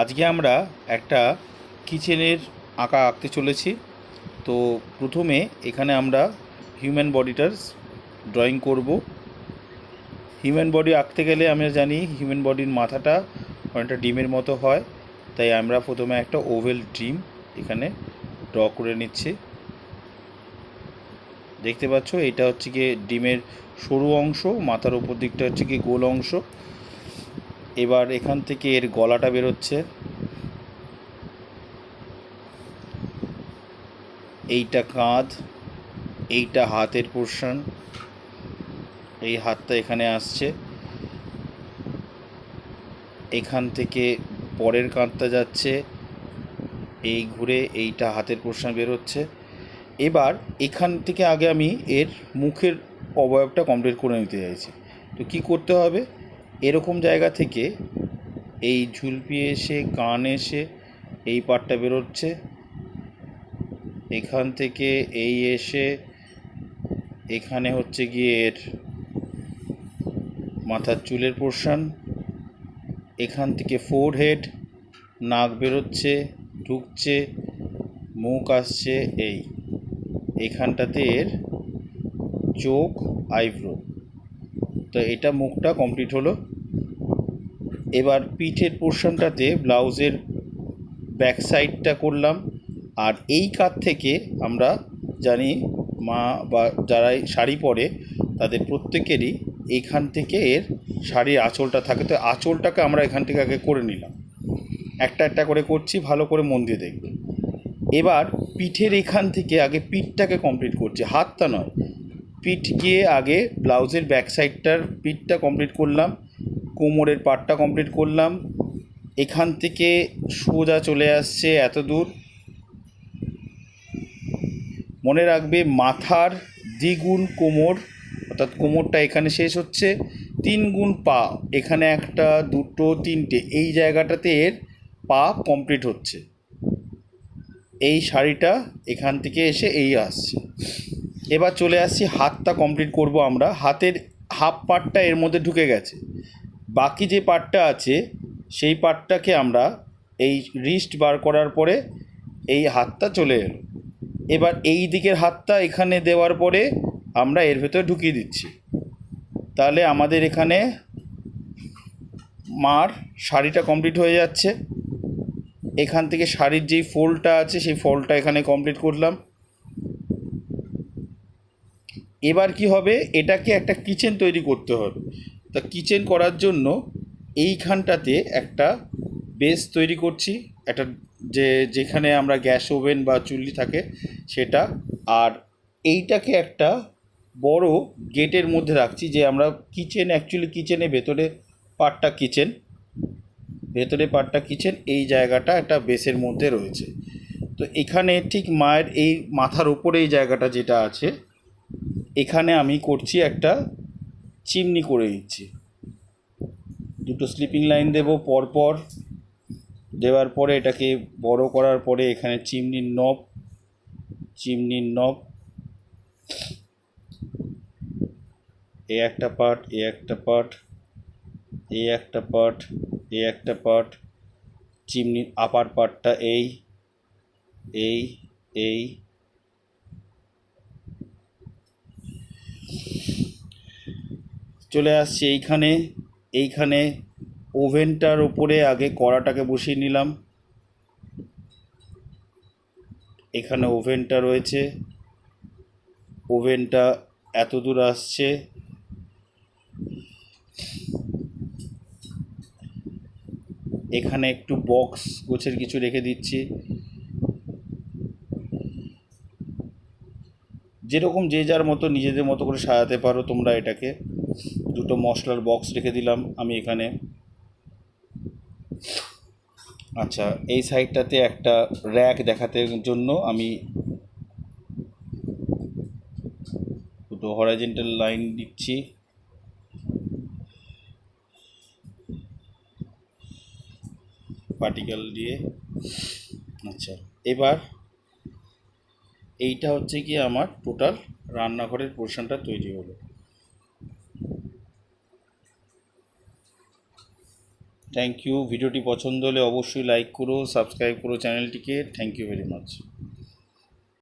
আজকে আমরা একটা কিচেনের আঁকা আঁকতে চলেছি। তো প্রথমে এখানে আমরা হিউম্যান বডিটার ড্রয়িং করব। হিউম্যান বডি আঁকতে গেলে আমরা জানি হিউম্যান বডির মাথাটা অনেকটা ডিমের মতো হয়, তাই আমরা প্রথমে একটা ওভেল ডিম এখানে ড্র করে নিচ্ছি। দেখতে পাচ্ছ, এটা হচ্ছে গিয়ে ডিমের সরু অংশ, মাথার উপর দিকটা হচ্ছে গিয়ে গোল অংশ। এবার এখান থেকে এর গলাটা বেরোচ্ছে। এইটা কাঁধ, এইটা হাতের পোর্শন। এই হাতটা এখানে আসছে। এখান থেকে পরের কাঁধটা যাচ্ছে। এই ঘুরে এইটা হাতের পোর্শন বেরোচ্ছে। এবার এখান থেকে আগে আমি এর মুখের অবয়বটা কমপ্লিট করে নিতে চাইছি। তো কি করতে হবে? এরকম জায়গা থেকে এই ঝুলপি এসে কান এসে, এই পাটটা বেরোচ্ছে। এখান থেকে এই এসে, এখানে হচ্ছে গিয়ে এর মাথার চুলের পোর্শন। এখান থেকে ফোর হেড নাক বেরোচ্ছে, ঢুকছে, মুখ আসছে এই। এখানটাতে এর চোখ আইব্রো তো এটা মুখটা কমপ্লিট হলো। এবার পিঠের পোর্শনটাতে ব্লাউজের ব্যাক সাইডটা করলাম। আর এই কাত থেকে আমরা জানি মা বা যারাই শাড়ি পরে, তাদের প্রত্যেকেরই এইখান থেকে এর শাড়ির আঁচলটা থাকে। তো আঁচলটাকে আমরা এখান থেকে আগে করে নিলাম। একটা একটা করে করছি, ভালো করে মন দিয়ে দেখবে। এবার পিঠের এখান থেকে আগে পিঠটাকে কমপ্লিট করছি। হাতটা নয় পিঠ গিয়ে আগে ব্লাউজের ব্যাক সাইডটার পিঠটা কমপ্লিট করলাম। কোমরের পাটটা কমপ্লিট করলাম। এখান থেকে সোজা চলে আসছে এত দূর। মনে রাখবে মাথার দ্বিগুণ কোমর, অর্থাৎ কোমরটা এখানে শেষ হচ্ছে তিন গুণ পা। এখানে একটা, দুটো, তিনটে। এই জায়গাটাতে এর পা কমপ্লিট হচ্ছে। এই শাড়িটা এখান থেকে এসে এই আসছে। এবার চলে আসছি, হাতটা কমপ্লিট করব আমরা। হাতের হাফ পার্টটা এর মধ্যে ঢুকে গেছে। বাকি যে পার্টটা আছে, সেই পার্টটাকে আমরা এই রিস্ট বার করার পরে এই হাতটা চলে এলো। এবার এই দিকের হাতটা এখানে দেওয়ার পরে আমরা এর ভেতরে ঢুকিয়ে দিচ্ছি। তাহলে আমাদের এখানে মার শাড়িটা কমপ্লিট হয়ে যাচ্ছে। এখান থেকে শাড়ির যেই ফোল্ডটা আছে, সেই ফোলটা এখানে কমপ্লিট করলাম। এবার কি হবে? এটাকে একটা কিচেন তৈরি করতে হবে। তা কিচেন করার জন্য এইখানটাতে একটা বেস তৈরি করছি। একটা যে, যেখানে আমরা গ্যাস ওভেন বা চুল্লি থাকে সেটা। আর এইটাকে একটা বড় গেটের মধ্যে রাখছি যে আমরা কিচেন অ্যাকচুয়ালি কিচেনে ভেতরে পার্টটা কিচেন ভেতরে পার্টটা কিচেন এই জায়গাটা একটা বেসের মধ্যে রয়েছে। তো এখানে ঠিক মায়ের এই মাথার ওপরে এই জায়গাটা যেটা আছে, এখানে আমি করছি একটা চিমনি করে দিচ্ছি। দুটো স্লিপিং লাইন দেবো পরপর। দেওয়ার পরে এটাকে বড় করার পরে এখানে চিমনির নব চিমনির নব। এ একটা পার্ট এ একটা পার্ট এ একটা পার্ট এ একটা পার্ট চিমনির আপার পার্টটা এই এই এই। চলে আসছি এইখানে। এইখানে ওভেনটার ওপরে আগে কড়াটাকে বসিয়ে নিলাম। এখানে ওভেনটা রয়েছে। ওভেনটা এত দূর আসছে। এখানে একটু বক্স, গোছের কিছু রেখে দিচ্ছি। যেরকম যে যার মতো, নিজেদের মতো করে সাজাতে পারো তোমরা এটাকে। দুটো মশলার বক্স রেখে দিলাম আমি এখানে। আচ্ছা এই সাইডটাতে একটা র্যাক দেখাতে জন্য আমি দুটো হরাইজেন্টাল লাইন দিচ্ছি। পার্টিকেল দিয়ে। আচ্ছা এবার এইটা হচ্ছে কি আমার টোটাল রান্নাঘরের পোর্শনটা তৈরি হলো। থ্যাংক ইউ ভিডিওটি পছন্দ হলে অবশ্যই লাইক করো সাবস্ক্রাইব করো চ্যানেলটিকে থ্যাংক ইউ ভেরি মাচ